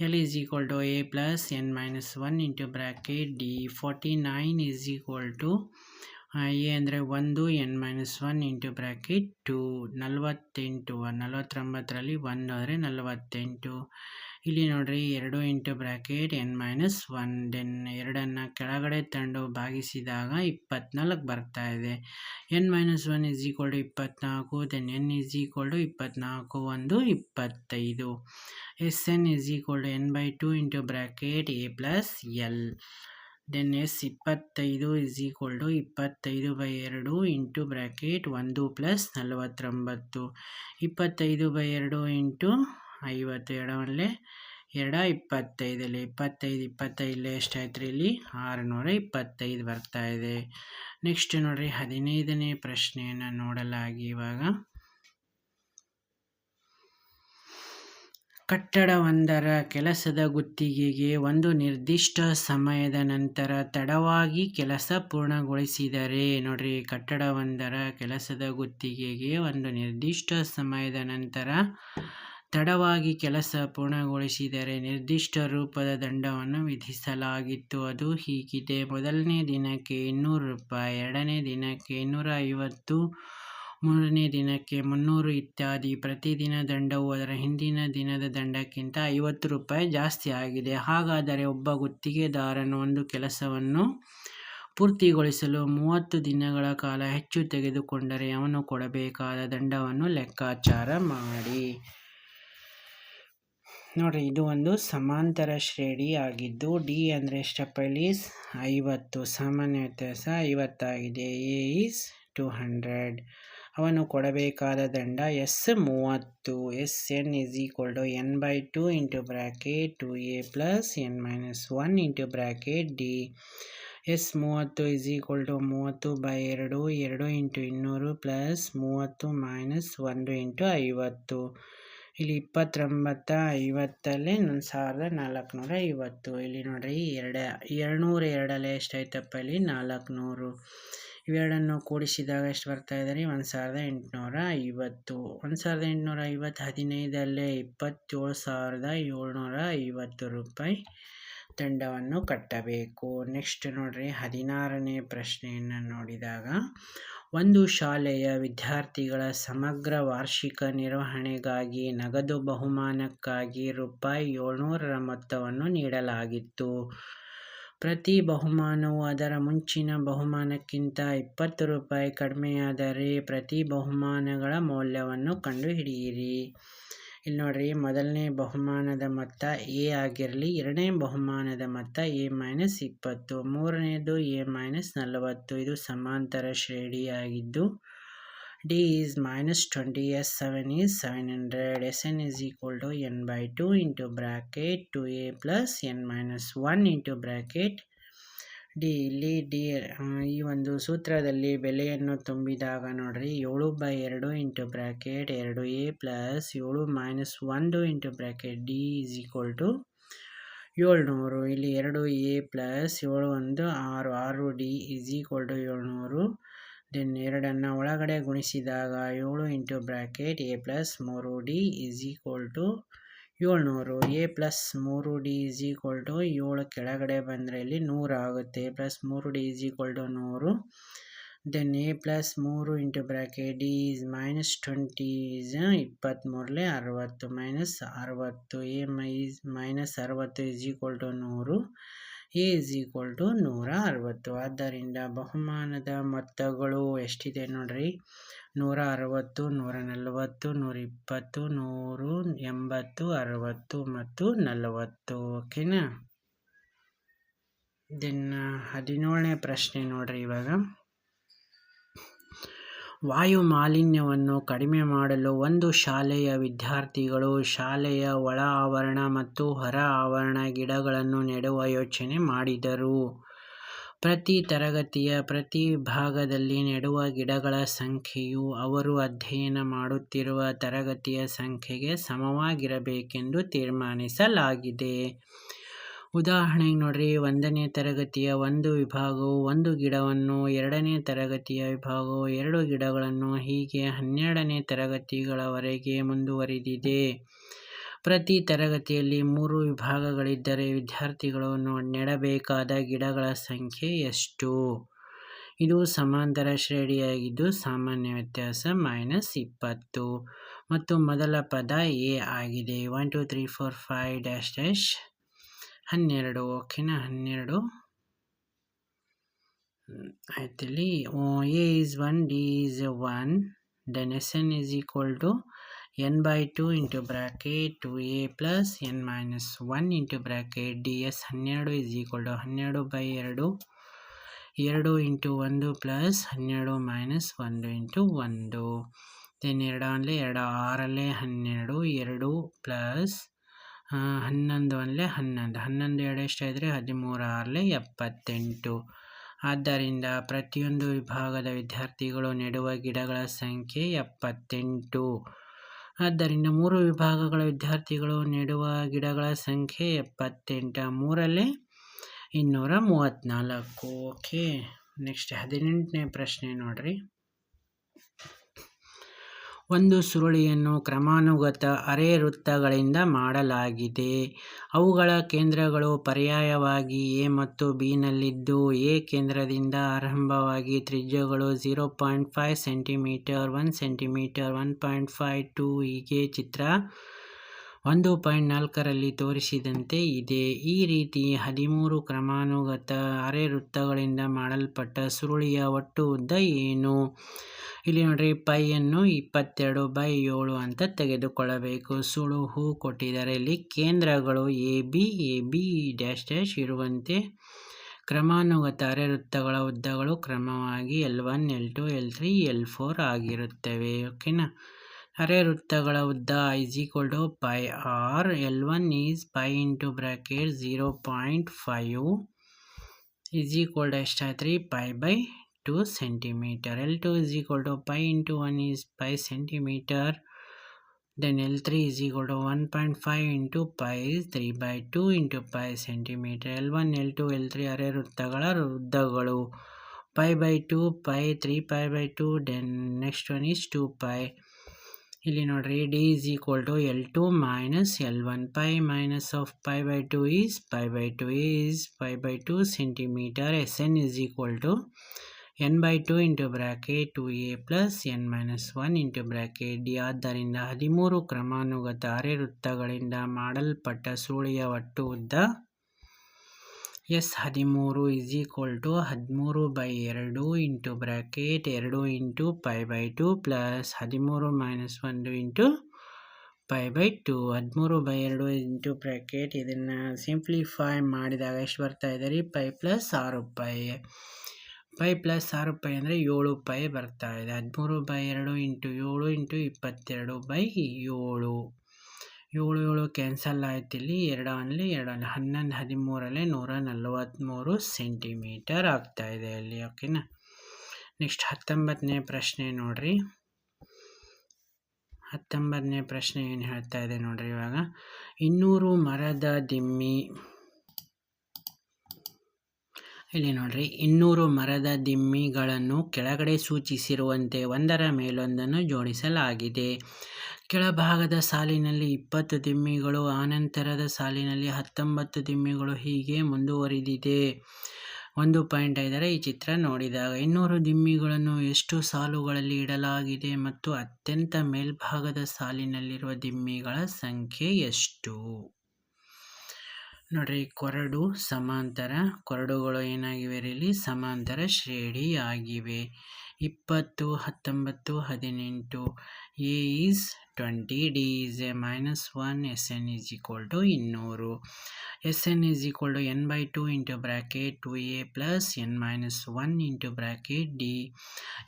L is equal to A plus N minus one into bracket D forty nine is equal to A ಅಂದರೆ ಒಂದು N minus one into bracket two ನಲವತ್ತೆಂಟು, ನಲವತ್ತೊಂಬತ್ತರಲ್ಲಿ ಒಂದು ಅಂದರೆ ನಲವತ್ತೆಂಟು. ಇಲ್ಲಿ ನೋಡ್ರಿ ಎರಡು into bracket N minus one. Then ಎರಡನ್ನು ಕೆಳಗಡೆ ತಂಡು ಭಾಗಿಸಿದಾಗ ಇಪ್ಪತ್ನಾಲ್ಕು ಬರ್ತಾ ಇದೆ. N minus one is equal to ಇಪ್ಪತ್ನಾಲ್ಕು. Then N is equal to ಇಪ್ಪತ್ನಾಲ್ಕು. ಒಂದು, ಇಪ್ಪತ್ತೈದು. S N is equal to N by two into bracket A plus L. Then S ಇಪ್ಪತ್ತೈದು ಇಸ್ ಈಕ್ವಲ್ ಟು ಇಪ್ಪತ್ತೈದು ಬೈ ಎರಡು ಇಂಟು ಬ್ರ್ಯಾಕೆಟ್ ಒಂದು plus ನಲವತ್ತೊಂಬತ್ತು. ಇಪ್ಪತ್ತೈದು ಬೈ ಎರಡು ಇಂಟು ಐವತ್ತು ಎರಡವಲ್ಲೇ ಎರಡ ಇಪ್ಪತ್ತೈದಲ್ಲಿ ಇಪ್ಪತ್ತೈದು ಇಪ್ಪತ್ತೈದು ಎಷ್ಟಾಯ್ತು ರೀ ಇಲ್ಲಿ? ಆರುನೂರ ಇಪ್ಪತ್ತೈದು ಬರ್ತಾ ಇದೆ. ನೆಕ್ಸ್ಟ್ ನೋಡಿರಿ, ಹದಿನೈದನೇ ಪ್ರಶ್ನೆಯನ್ನು ನೋಡಲಾಗಿ ಇವಾಗ. ಕಟ್ಟಡವೊಂದರ ಕೆಲಸದ ಗುತ್ತಿಗೆಗೆ ಒಂದು ನಿರ್ದಿಷ್ಟ ಸಮಯದ ನಂತರ ತಡವಾಗಿ ಕೆಲಸ ಪೂರ್ಣಗೊಳಿಸಿದರೆ, ನೋಡ್ರಿ ಕಟ್ಟಡವೊಂದರ ಕೆಲಸದ ಗುತ್ತಿಗೆಗೆ ಒಂದು ನಿರ್ದಿಷ್ಟ ಸಮಯದ ನಂತರ ತಡವಾಗಿ ಕೆಲಸ ಪೂರ್ಣಗೊಳಿಸಿದರೆ ನಿರ್ದಿಷ್ಟ ರೂಪದ ದಂಡವನ್ನು ವಿಧಿಸಲಾಗಿತ್ತು. ಅದು ಹೀಗಿದೆ. ಮೊದಲನೇ ದಿನಕ್ಕೆ ಇನ್ನೂರು ರೂಪಾಯಿ, ಎರಡನೇ ದಿನಕ್ಕೆ ಇನ್ನೂರ ಐವತ್ತು, ಮೂರನೇ ದಿನಕ್ಕೆ ಮುನ್ನೂರು ಇತ್ಯಾದಿ. ಪ್ರತಿದಿನ ದಂಡವು ಅದರ ಹಿಂದಿನ ದಿನದ ದಂಡಕ್ಕಿಂತ ಐವತ್ತು ರೂಪಾಯಿ ಜಾಸ್ತಿ ಆಗಿದೆ. ಹಾಗಾದರೆ ಒಬ್ಬ ಗುತ್ತಿಗೆದಾರನು ಒಂದು ಕೆಲಸವನ್ನು ಪೂರ್ತಿಗೊಳಿಸಲು ಮೂವತ್ತು ದಿನಗಳ ಕಾಲ ಹೆಚ್ಚು ತೆಗೆದುಕೊಂಡರೆ ಅವನು ಕೊಡಬೇಕಾದ ದಂಡವನ್ನು ಲೆಕ್ಕಾಚಾರ ಮಾಡಿ. ನೋಡಿರಿ, ಇದು ಒಂದು ಸಮಾಂತರ ಶ್ರೇಣಿ ಆಗಿದ್ದು ಡಿ ಅಂದರೆ ಸ್ಟಪಲೀಸ್ ಐವತ್ತು. ಸಾಮಾನ್ಯ ವ್ಯತ್ಯಾಸ ಐವತ್ತಾಗಿದೆ. ಎ ಈಸ್ ಟು ಹಂಡ್ರೆಡ್ ಅವನು ಕೊಡಬೇಕಾದ ದಂಡ ಎಸ್ ಮೂವತ್ತು. S N is equal to N by two into bracket two A plus N minus one into bracket D S ಮೂವತ್ತು ಇಸ್ ಈಕ್ವಲ್ ಟು ಮೂವತ್ತು ಬೈ ಎರಡು ಎರಡು ಇಂಟು ಇನ್ನೂರು ಪ್ಲಸ್ ಮೂವತ್ತು ಮೈನಸ್ ಒಂದು ಇಂಟು ಐವತ್ತು. ಇಲ್ಲಿ ಇಪ್ಪತ್ತೊಂಬತ್ತ ಐವತ್ತಲ್ಲಿ ಒಂದು ಸಾವಿರದ ನಾಲ್ಕುನೂರ ಐವತ್ತು ಇಲ್ಲಿ ನೋಡಿರಿ, ಎರಡು ಎರಡುನೂರ ಎರಡಲ್ಲಿ ಎಷ್ಟಾಯ್ತಪ್ಪ ಇಲ್ಲಿ? ನಾಲ್ಕುನೂರು. ಇವೆರಡನ್ನು ಕೂಡಿಸಿದಾಗ ಎಷ್ಟು ಬರ್ತಾ ಇದೆ ರೀ? ಒಂದು ಸಾವಿರದ ಎಂಟುನೂರ ಐವತ್ತು ಒಂದು ಸಾವಿರದ ಎಂಟುನೂರ ಐವತ್ತು ಹದಿನೈದಲ್ಲೇ ಇಪ್ಪತ್ತೇಳು ಸಾವಿರದ ಏಳ್ನೂರ ಐವತ್ತು ರೂಪಾಯಿ ದಂಡವನ್ನು ಕಟ್ಟಬೇಕು. ನೆಕ್ಸ್ಟ್ ನೋಡಿರಿ, ಹದಿನಾರನೇ ಪ್ರಶ್ನೆಯನ್ನು ನೋಡಿದಾಗ ಒಂದು ಶಾಲೆಯ ವಿದ್ಯಾರ್ಥಿಗಳ ಸಮಗ್ರ ವಾರ್ಷಿಕ ನಿರ್ವಹಣೆಗಾಗಿ ನಗದು ಬಹುಮಾನಕ್ಕಾಗಿ ರೂಪಾಯಿ ಏಳ್ನೂರರ ಮೊತ್ತವನ್ನು ನೀಡಲಾಗಿತ್ತು. ಪ್ರತಿ ಬಹುಮಾನವು ಅದರ ಮುಂಚಿನ ಬಹುಮಾನಕ್ಕಿಂತ ಇಪ್ಪತ್ತು ರೂಪಾಯಿ ಕಡಿಮೆಯಾದರೆ ಪ್ರತಿ ಬಹುಮಾನಗಳ ಮೌಲ್ಯವನ್ನು ಕಂಡುಹಿಡಿಯಿರಿ. ಇಲ್ಲಿ ನೋಡ್ರಿ ಮೊದಲನೇ ಬಹುಮಾನದ ಮೊತ್ತ ಎ ಆಗಿರಲಿ ಎರಡನೇ ಬಹುಮಾನದ ಮೊತ್ತ ಎ ಮೈನಸ್ ಇಪ್ಪತ್ತು ಮೂರನೇದು ಎ ಮೈನಸ್ ನಲವತ್ತು. ಇದು ಸಮಾಂತರ ಶ್ರೇಣಿಯಾಗಿದ್ದು D is minus 20, S7 is 700, Sn is equal to n by 2 into bracket 2a plus n minus 1 into bracket D ಇಲ್ಲಿ ಡಿ ಈ ಒಂದು ಸೂತ್ರದಲ್ಲಿ ಬೆಲೆಯನ್ನು ತುಂಬಿದಾಗ ನೋಡ್ರಿ, ಏಳು ಬೈ ಎರಡು ಇಂಟು ಬ್ರ್ಯಾಕೆಟ್ ಎರಡು ಎ ಪ್ಲಸ್ ಏಳು ಮೈನಸ್ ಒಂದು into bracket D is equal to ಏಳ್ನೂರು. ಇಲ್ಲಿ ಎರಡು ಎ ಪ್ಲಸ್ ಏಳು ಒಂದು ಆರು ಆರು ಡಿ ಈಸ್ ಈಕ್ವಲ್ ಟು ಏಳ್ನೂರು. ದೆನ್ ಎರಡನ್ನು ಒಳಗಡೆ ಗುಣಿಸಿದಾಗ ಏಳು ಇಂಟು ಬ್ರ್ಯಾಕೆಟ್ ಎ ಪ್ಲಸ್ ಮೂರು ಡಿ ಈಸ್ ಈಕ್ವಲ್ ಟು ಏಳ್ನೂರು. ಎ ಪ್ಲಸ್ ಮೂರು ಡಿ ಇಸ್ ಈಕ್ವಲ್ ಟು ಏಳು ಕೆಳಗಡೆ ಬಂದರೆ ಇಲ್ಲಿ ನೂರು ಆಗುತ್ತೆ. ಎ ಪ್ಲಸ್ ಮೂರು ಡಿ ಇಸ್ ಈಕ್ವಲ್ ಟು ನೂರು. ದೆನ್ ಎ ಪ್ಲಸ್ ಮೂರು into bracket D is minus twenty is ಇಪ್ಪತ್ತ್ಮೂರಲೆ ಅರವತ್ತು. ಮೈನಸ್ ಅರವತ್ತು. ಎ ಮೈಸ್ ಮೈನಸ್ ಅರವತ್ತು ಈಸ್ ಈಕ್ವಲ್ ಟು ನೂರು. ಎ ಇಸ್ ಈಕ್ವಲ್ ಟು ನೂರ ಅರವತ್ತು. ಆದ್ದರಿಂದ ಬಹುಮಾನದ ಮೊತ್ತಗಳು ಎಷ್ಟಿದೆ ನೋಡ್ರಿ? ನೂರ ಅರವತ್ತು, ನೂರ ನಲವತ್ತು, ನೂರ ಇಪ್ಪತ್ತು, ನೂರು, ಎಂಬತ್ತು, ಅರವತ್ತು ಮತ್ತು ನಲವತ್ತು. ಓಕೆನಾ? ದೆನ್ ಹದಿನೇಳನೇ ಪ್ರಶ್ನೆ ನೋಡ್ರಿ ಇವಾಗ. ವಾಯು ಮಾಲಿನ್ಯವನ್ನು ಕಡಿಮೆ ಮಾಡಲು ಒಂದು ಶಾಲೆಯ ವಿದ್ಯಾರ್ಥಿಗಳು ಶಾಲೆಯ ಒಳ ಆವರಣ ಮತ್ತು ಹೊರ ಆವರಣ ಗಿಡಗಳನ್ನು ನೆಡುವ ಯೋಚನೆ ಮಾಡಿದರು. ಪ್ರತಿ ತರಗತಿಯ ಪ್ರತಿ ಭಾಗದಲ್ಲಿ ನೆಡುವ ಗಿಡಗಳ ಸಂಖ್ಯೆಯು ಅವರು ಅಧ್ಯಯನ ಮಾಡುತ್ತಿರುವ ತರಗತಿಯ ಸಂಖ್ಯೆಗೆ ಸಮವಾಗಿರಬೇಕೆಂದು ತೀರ್ಮಾನಿಸಲಾಗಿದೆ. ಉದಾಹರಣೆಗೆ ನೋಡ್ರಿ, ಒಂದನೇ ತರಗತಿಯ ಒಂದು ವಿಭಾಗವು ಒಂದು ಗಿಡವನ್ನು, ಎರಡನೇ ತರಗತಿಯ ವಿಭಾಗವು ಎರಡು ಗಿಡಗಳನ್ನು, ಹೀಗೆ ಹನ್ನೆರಡನೇ ತರಗತಿಗಳವರೆಗೆ ಮುಂದುವರಿದಿದೆ. ಪ್ರತಿ ತರಗತಿಯಲ್ಲಿ ಮೂರು ವಿಭಾಗಗಳಿದ್ದರೆ ವಿದ್ಯಾರ್ಥಿಗಳು ನೆಡಬೇಕಾದ ಗಿಡಗಳ ಸಂಖ್ಯೆ ಎಷ್ಟು? ಇದು ಸಮಾಂತರ ಶ್ರೇಣಿಯಾಗಿದ್ದು ಸಾಮಾನ್ಯ ವ್ಯತ್ಯಾಸ ಮೈನಸ್ ಇಪ್ಪತ್ತು. ಮತ್ತು ಮೊದಲ ಪದ ಎ ಆಗಿದೆ. One, two, three, four, five, dash dash ಹನ್ನೆರಡು. ಓಕೆನಾ? ಹನ್ನೆರಡು. ಆಯ್ತು ಇಲ್ಲಿ A is one, D is one, then S N is equal to by two into bracket two A plus N minus one into bracket D S ಹನ್ನೆರಡು is equal to ಹನ್ನೆರಡು by ಎರಡು. ಎರಡು into ಒಂದು plus ಹನ್ನೆರಡು minus ಒಂದು into ಒಂದು. Then ಎರಡು ಅಂದರೆ ಎರಡು, ಆರಲ್ಲೇ ಹನ್ನೆರಡು, ಎರಡು ಪ್ಲಸ್ ಹನ್ನೊಂದು ಅಂದರೆ ಹನ್ನೊಂದು. ಹನ್ನೊಂದು ಎರಡು ಎಷ್ಟಾದರೆ ಹದಿಮೂರು ಆರಲೆ ಎಪ್ಪತ್ತೆಂಟು. ಆದ್ದರಿಂದ ಪ್ರತಿಯೊಂದು ವಿಭಾಗದ ವಿದ್ಯಾರ್ಥಿಗಳು ನೆಡುವ ಗಿಡಗಳ ಸಂಖ್ಯೆ ಎಪ್ಪತ್ತೆಂಟು. ಆದ್ದರಿಂದ ಮೂರು ವಿಭಾಗಗಳ ವಿದ್ಯಾರ್ಥಿಗಳು ನೆಡುವ ಗಿಡಗಳ ಸಂಖ್ಯೆ ಎಪ್ಪತ್ತೆಂಟು. ಮೂರಲ್ಲಿ ಇನ್ನೂರ ಮೂವತ್ತ್ನಾಲ್ಕು. ಓಕೆ, ನೆಕ್ಸ್ಟ್ ಹದಿನೆಂಟನೇ ಪ್ರಶ್ನೆ ನೋಡಿರಿ. ಒಂದು ಸುರುಳಿಯನ್ನು ಕ್ರಮಾನುಗತ ಅರೆ-ವೃತ್ತಗಳಿಂದ ಮಾಡಲಾಗಿದೆ. ಅವುಗಳ ಕೇಂದ್ರಗಳು ಪರ್ಯಾಯವಾಗಿ ಎ ಮತ್ತು ಬಿ ನಲ್ಲಿದ್ದು, ಎ ಕೇಂದ್ರದಿಂದ ಆರಂಭವಾಗಿ ತ್ರಿಜ್ಯಗಳು zero point five centimetre, one centimetre, one point five, two ಹೀಗೆ ಚಿತ್ರ ಒಂದು ಪಾಯಿಂಟ್ ನಾಲ್ಕರಲ್ಲಿ ತೋರಿಸಿದಂತೆ ಇದೆ. ಈ ರೀತಿ ಹದಿಮೂರು ಕ್ರಮಾನುಗತ ಅರೆ-ವೃತ್ತಗಳಿಂದ ಮಾಡಲ್ಪಟ್ಟ ಸುರುಳಿಯ ಒಟ್ಟು ಉದ್ದ ಏನು? ಇಲ್ಲಿ ನೋಡ್ರಿ, ಪೈಯನ್ನು ಇಪ್ಪತ್ತೆರಡು ಬೈ ಏಳು ಅಂತ ತೆಗೆದುಕೊಳ್ಳಬೇಕು ಸುಳು ಹೂ ಕೊಟ್ಟಿದ್ದಾರೆ ಇಲ್ಲಿ ಕೇಂದ್ರಗಳು A, B A, B, dash dash ಇರುವಂತೆ ಕ್ರಮಾನುಗತ ವೃತ್ತಗಳ ಉದ್ದಗಳು ಕ್ರಮವಾಗಿ L one, L two, L three, L four ಆಗಿರುತ್ತವೆ ಓಕೆನಾ ವೃತ್ತಗಳ ಉದ್ದ is equal to pi R L one is pi into bracket zero point five is equal to ಎಷ್ಟಾಯ್ತು ರೀ pi by 2 into L2 is pi centimetre then L 1 is equal to Then L3 five into pi 1.5 into pi is 3 by 2 into pi centimeter. L1, L2, L3 ಅರೆ ವೃತ್ತಗಳ ಉದ್ದಗಳು pi by 2, pi 3 pi by 2, then next one is 2 pi. ಇಲ್ಲಿ ನೋಡ್ರಿ D is equal to L two minus L one pi minus of pi by two is pi by two is pi by two centimetre S N is equal to N by two into bracket two A plus N minus one into bracket D ಆದ್ದರಿಂದ ಹದಿಮೂರು ಕ್ರಮಾನುಗತ ಅರೆ ವೃತ್ತಗಳಿಂದ ಮಾಡಲ್ಪಟ್ಟ ಸುಳಿಯ ಒಟ್ಟು ಉದ್ದ S ಹದಿಮೂರು is equal to ಹದಿಮೂರು ಬೈ ಎರಡು ಇಂಟು ಬ್ರ್ಯಾಕೆಟ್ ಎರಡು into pi by two plus ಹದಿಮೂರು ಮೈನಸ್ ಒಂದು ಇಂಟು ಪೈ ಬೈ ಟು ಹದಿಮೂರು ಬೈ ಎರಡು ಇಂಟು ಬ್ರ್ಯಾಕೆಟ್ ಇದನ್ನು ಸಿಂಪ್ಲಿಫೈ ಮಾಡಿದಾಗ ಎಷ್ಟು ಬರ್ತಾ ಇದೆ ರೀ ಪೈ ಪ್ಲಸ್ ಆರು ಪೈ ಪೈ ಪ್ಲಸ್ ಆರು ಪೈ ಅಂದರೆ ಏಳು ಪೈ ಬರ್ತಾ ಇದೆ. ಹದಿಮೂರು ಬೈ ಎರಡು ಇಂಟು ಏಳು ಇಂಟು ಇಪ್ಪತ್ತೆರಡು ಬೈ ಏಳು. ಏಳು ಏಳು ಕ್ಯಾನ್ಸಲ್ ಆಯ್ತು ಇಲ್ಲಿ ಎರಡು ಅನ್ಲಿ ಎರಡು ಅನ್ಲಿ ಹನ್ನೊಂದು ಹದಿಮೂರಲ್ಲಿ ನೂರ ನಲ್ವತ್ತ್ಮೂರು ಸೆಂಟಿಮೀಟರ್ ಆಗ್ತಾ ಇದೆ ಅಲ್ಲಿ ಓಕೆನಾ ನೆಕ್ಸ್ಟ್ ಹತ್ತೊಂಬತ್ತನೇ ಪ್ರಶ್ನೆ ನೋಡಿರಿ. ಹತ್ತೊಂಬತ್ತನೇ ಪ್ರಶ್ನೆ ಏನು ಹೇಳ್ತಾ ಇದೆ ನೋಡಿರಿ ಇವಾಗ. ಇನ್ನೂರು ಮರದ ದಿಮ್ಮಿ. ಇಲ್ಲಿ ನೋಡ್ರಿ, ಇನ್ನೂರು ಮರದ ದಿಮ್ಮಿಗಳನ್ನು ಕೆಳಗಡೆ ಸೂಚಿಸಿರುವಂತೆ ಒಂದರ ಮೇಲೊಂದನ್ನು ಜೋಡಿಸಲಾಗಿದೆ. ಕೆಳಭಾಗದ ಸಾಲಿನಲ್ಲಿ ಇಪ್ಪತ್ತು ದಿಮ್ಮಿಗಳು, ಆನಂತರದ ಸಾಲಿನಲ್ಲಿ ಹತ್ತೊಂಬತ್ತು ದಿಮ್ಮಿಗಳು ಹೀಗೆ ಮುಂದುವರಿದಿದೆ. ಒಂದು ಪಾಯಿಂಟ್ ಐದರ ಈ ಚಿತ್ರ ನೋಡಿದಾಗ, ಇನ್ನೂರು ದಿಮ್ಮಿಗಳನ್ನು ಎಷ್ಟು ಸಾಲುಗಳಲ್ಲಿ ಇಡಲಾಗಿದೆ ಮತ್ತು ಅತ್ಯಂತ ಮೇಲ್ಭಾಗದ ಸಾಲಿನಲ್ಲಿರುವ ದಿಮ್ಮಿಗಳ ಸಂಖ್ಯೆ ಎಷ್ಟು? ನೋಡ್ರಿ, ಕೊರಡು ಸಮಾಂತರ, ಕೊರಡುಗಳು ಏನಾಗಿವೆ ಇಲ್ಲಿ? ಸಮಾಂತರ ಶ್ರೇಣಿ ಆಗಿವೆ ಇಪ್ಪತ್ತು, ಹತ್ತೊಂಬತ್ತು, ಹದಿನೆಂಟು A is twenty D is A minus one S N is equal to ಇನ್ನೂರು. S N is equal to N by two into bracket two A plus N minus one into bracket D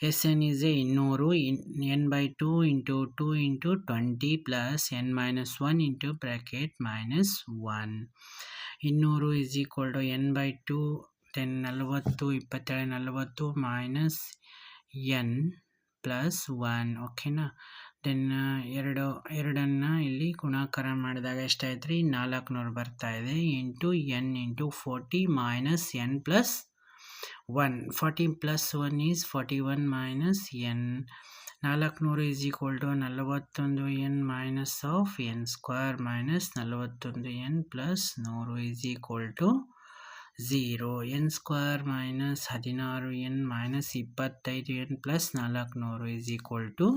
S N is A ಇನ್ನೂರು, in N by two into two into twenty plus N minus one into bracket minus one ಇನ್ನೂರು is equal to N by two ten ನಲವತ್ತು ಇಪ್ಪತ್ತೇಳು ನಲವತ್ತು minus N plus one ಓಕೆನಾ then ಎರಡು, ಎರಡನ್ನು ಇಲ್ಲಿ ಗುಣಾಕಾರ ಮಾಡಿದಾಗ ಎಷ್ಟಾಯ್ತು ರೀ ನಾಲ್ಕುನೂರು ಬರ್ತಾ ಇದೆ. Into N into forty minus N plus one. Forty plus one is forty one minus N. ನಾಲ್ಕುನೂರು ಈಸ್ ಈಕ್ವಲ್ ಟು ನಲವತ್ತೊಂದು N minus of N square minus ನಲವತ್ತೊಂದು ಎನ್ ಪ್ಲಸ್ ನೂರು is equal to zero. N square minus ಹದಿನಾರು N minus ಇಪ್ಪತ್ತೈದು N plus ನಾಲ್ಕುನೂರು is equal to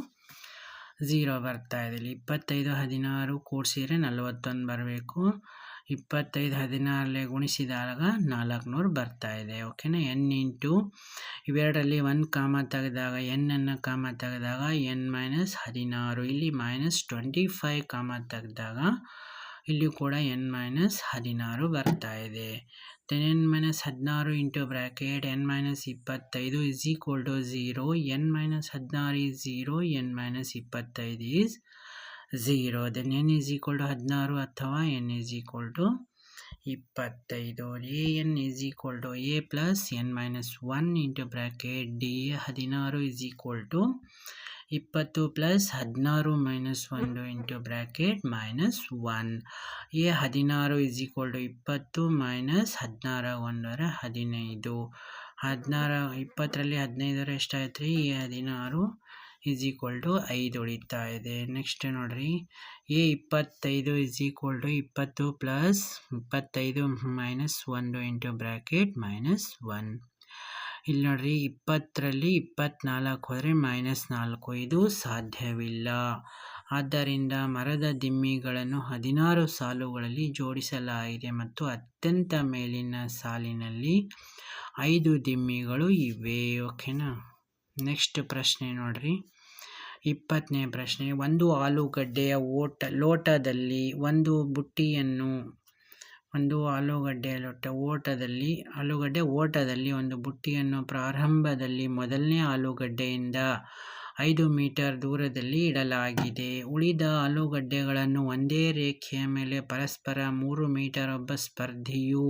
zero ಬರ್ತಾ ಇದೆ. ಇಲ್ಲಿ ಇಪ್ಪತ್ತೈದು, ಹದಿನಾರು ಕೂಡಿಸಿದ್ರೆ ನಲವತ್ತೊಂದು ಬರಬೇಕು. ಇಪ್ಪತ್ತೈದು, ಹದಿನಾರಲ್ಲೇ ಗುಣಿಸಿದಾಗ ನಾಲ್ಕುನೂರು ಬರ್ತಾ ಇದೆ. ಓಕೆನಾ ಎನ್ ಇಂಟು ಇವೆರಡರಲ್ಲಿ ಒಂದು ಕಾಮ ತೆಗೆದಾಗ ಎನ್ನನ್ನು ಕಾಮ ತೆಗೆದಾಗ ಎನ್ ಮೈನಸ್ ಹದಿನಾರು. ಇಲ್ಲಿ ಮೈನಸ್ ಟ್ವೆಂಟಿ ಫೈವ್ ಕಾಮ ತೆಗೆದಾಗ ಇಲ್ಲಿ ಕೂಡ ಎನ್ ಮೈನಸ್ ಹದಿನಾರು ಬರ್ತಾ ಇದೆ. ದೆನ್ ಎನ್ ಮೈನಸ್ ಹದಿನಾರು ಇಂಟು ಬ್ರ್ಯಾಕೆಟ್ ಎನ್ ಮೈನಸ್ ಇಪ್ಪತ್ತೈದು is equal to zero N minus ಹದಿನಾರು ಈಸ್ ಝೀರೋ ಎನ್ ಮೈನಸ್ ಇಪ್ಪತ್ತೈದು is zero then N is equal to ಹದಿನಾರು ಅಥವಾ ಎನ್ ಈಸ್ ಈಕ್ವಲ್ ಟು ಇಪ್ಪತ್ತೈದು A N is equal to A plus N minus one into bracket D ಹದಿನಾರು is equal to ಇಪ್ಪತ್ತು plus ಹದಿನಾರು minus ಒಂದು into bracket minus one A ಹದಿನಾರು is equal to ಇಪ್ಪತ್ತು minus ಹದಿನಾರ ಒಂದರ ಹದಿನೈದು. ಹದಿನಾರ, ಇಪ್ಪತ್ತರಲ್ಲಿ ಹದಿನೈದರ ಎಷ್ಟಾಯ್ತು ರೀ ಎ ಹದಿನಾರು ಇಸ್ ಈಕ್ವಲ್ ಟು ಐದು ಉಳಿತಾ ಇದೆ. ನೆಕ್ಸ್ಟ್ ನೋಡಿರಿ. ಎ ಇಪ್ಪತ್ತೈದು ಇಸ್ ಈಕ್ವಲ್ ಟು ಇಪ್ಪತ್ತು ಪ್ಲಸ್ ಇಪ್ಪತ್ತೈದು ಮೈನಸ್ ಒಂದು ಇಂಟು ಬ್ರ್ಯಾಕೆಟ್ ಮೈನಸ್ ಒನ್ ಇಲ್ಲಿ ನೋಡ್ರಿ, ಇಪ್ಪತ್ತರಲ್ಲಿ ಇಪ್ಪತ್ತ್ನಾಲ್ಕು ಹೋದರೆ ಮೈನಸ್ ನಾಲ್ಕು. ಇದು ಸಾಧ್ಯವಿಲ್ಲ. ಆದ್ದರಿಂದ ಮರದ ದಿಮ್ಮಿಗಳನ್ನು ಹದಿನಾರು ಸಾಲುಗಳಲ್ಲಿ ಜೋಡಿಸಲಾಗಿದೆ ಮತ್ತು ಅತ್ಯಂತ ಮೇಲಿನ ಸಾಲಿನಲ್ಲಿ ಐದು ದಿಮ್ಮಿಗಳು ಇವೆ. ಓಕೆನಾ ನೆಕ್ಸ್ಟ್ ಪ್ರಶ್ನೆ ನೋಡ್ರಿ. ಇಪ್ಪತ್ತನೇ ಪ್ರಶ್ನೆ, ಒಂದು ಆಲೂಗಡ್ಡೆಯ ಓಟ, ಲೋಟದಲ್ಲಿ ಒಂದು ಬುಟ್ಟಿಯನ್ನು ಒಂದು ಆಲೂಗಡ್ಡೆಯ ಓಟದಲ್ಲಿ, ಆಲೂಗಡ್ಡೆ ಓಟದಲ್ಲಿ ಒಂದು ಬುಟ್ಟಿಯನ್ನು ಪ್ರಾರಂಭದಲ್ಲಿ ಮೊದಲನೇ ಆಲೂಗಡ್ಡೆಯಿಂದ ಐದು ಮೀಟರ್ ದೂರದಲ್ಲಿ ಇಡಲಾಗಿದೆ. ಉಳಿದ ಆಲೂಗಡ್ಡೆಗಳನ್ನು ಒಂದೇ ರೇಖೆಯ ಮೇಲೆ ಪರಸ್ಪರ ಮೂರು ಮೀಟರ್ ಒಬ್ಬ ಸ್ಪರ್ಧಿಯು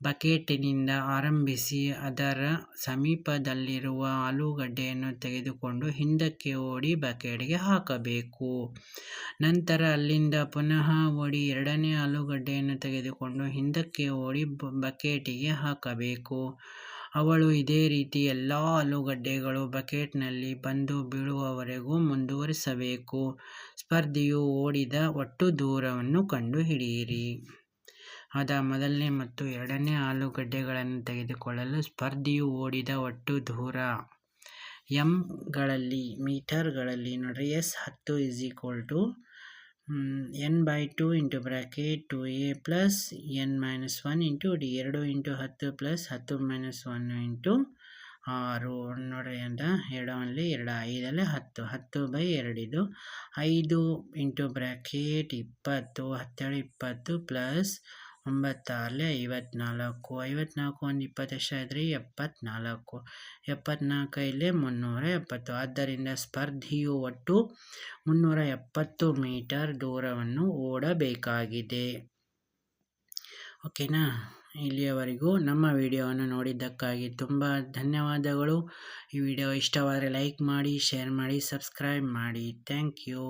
ಬಕೆಟಿನಿಂದ ಆರಂಭಿಸಿ ಅದರ ಸಮೀಪದಲ್ಲಿರುವ ಆಲೂಗಡ್ಡೆಯನ್ನು ತೆಗೆದುಕೊಂಡು ಹಿಂದಕ್ಕೆ ಓಡಿ ಬಕೆಟ್ಗೆ ಹಾಕಬೇಕು. ನಂತರ ಅಲ್ಲಿಂದ ಪುನಃ ಓಡಿ ಎರಡನೇ ಆಲೂಗಡ್ಡೆಯನ್ನು ತೆಗೆದುಕೊಂಡು ಹಿಂದಕ್ಕೆ ಓಡಿ ಬಕೆಟಿಗೆ ಹಾಕಬೇಕು. ಅವಳು ಇದೇ ರೀತಿ ಎಲ್ಲ ಆಲೂಗಡ್ಡೆಗಳು ಬಕೆಟ್ನಲ್ಲಿ ಬಂದು ಬೀಳುವವರೆಗೂ ಮುಂದುವರಿಸಬೇಕು. ಸ್ಪರ್ಧಿಯು ಓಡಿದ ಒಟ್ಟು ದೂರವನ್ನು ಕಂಡುಹಿಡಿಯಿರಿ. ಆದ ಮೊದಲನೇ ಮತ್ತು ಎರಡನೇ ಆಲೂಗಡ್ಡೆಗಳನ್ನು ತೆಗೆದುಕೊಳ್ಳಲು ಸ್ಪರ್ಧಿಯು ಓಡಿದ ಒಟ್ಟು ದೂರ ಎಂಗಳಲ್ಲಿ ಮೀಟರ್ಗಳಲ್ಲಿ ಎಸ್ ಹತ್ತು is equal to N by two into bracket two A plus N minus one into D ಎರಡು ಇಂಟು ಹತ್ತು ಪ್ಲಸ್ ಹತ್ತು ಮೈನಸ್ ಒನ್ ಇಂಟು ಆರು. ನೋಡ್ರಿ ಅಂತ ಎರಡಲ್ಲಿ ಎರಡು ಐದಲ್ಲಿ ಹತ್ತು ಹತ್ತು ಬೈ ಎರಡಿದು ಐದು ಇಂಟು ಬ್ರ್ಯಾಕೆಟ್ ಇಪ್ಪತ್ತು ಹತ್ತೆರಡು ಇಪ್ಪತ್ತು ಪ್ಲಸ್ ಒಂಬತ್ತಾರಲೆ ಐವತ್ನಾಲ್ಕು ಐವತ್ನಾಲ್ಕು ಒಂದು ಇಪ್ಪತ್ತು ಎಷ್ಟು ಆದರೆ ಎಪ್ಪತ್ನಾಲ್ಕು, ಎಪ್ಪತ್ನಾಲ್ಕೈಲೆ ಮುನ್ನೂರ ಎಪ್ಪತ್ತು. ಆದ್ದರಿಂದ ಸ್ಪರ್ಧಿಯು ಒಟ್ಟು ಮುನ್ನೂರ ಎಪ್ಪತ್ತು ಮೀಟರ್ ದೂರವನ್ನು ಓಡಬೇಕಾಗಿದೆ. ಓಕೆನಾ? ಇಲ್ಲಿಯವರೆಗೂ ನಮ್ಮ ವಿಡಿಯೋವನ್ನು ನೋಡಿದ್ದಕ್ಕಾಗಿ ತುಂಬ ಧನ್ಯವಾದಗಳು. ಈ ವಿಡಿಯೋ ಇಷ್ಟವಾದರೆ ಲೈಕ್ ಮಾಡಿ, ಶೇರ್ ಮಾಡಿ, ಸಬ್ಸ್ಕ್ರೈಬ್ ಮಾಡಿ. Thank you.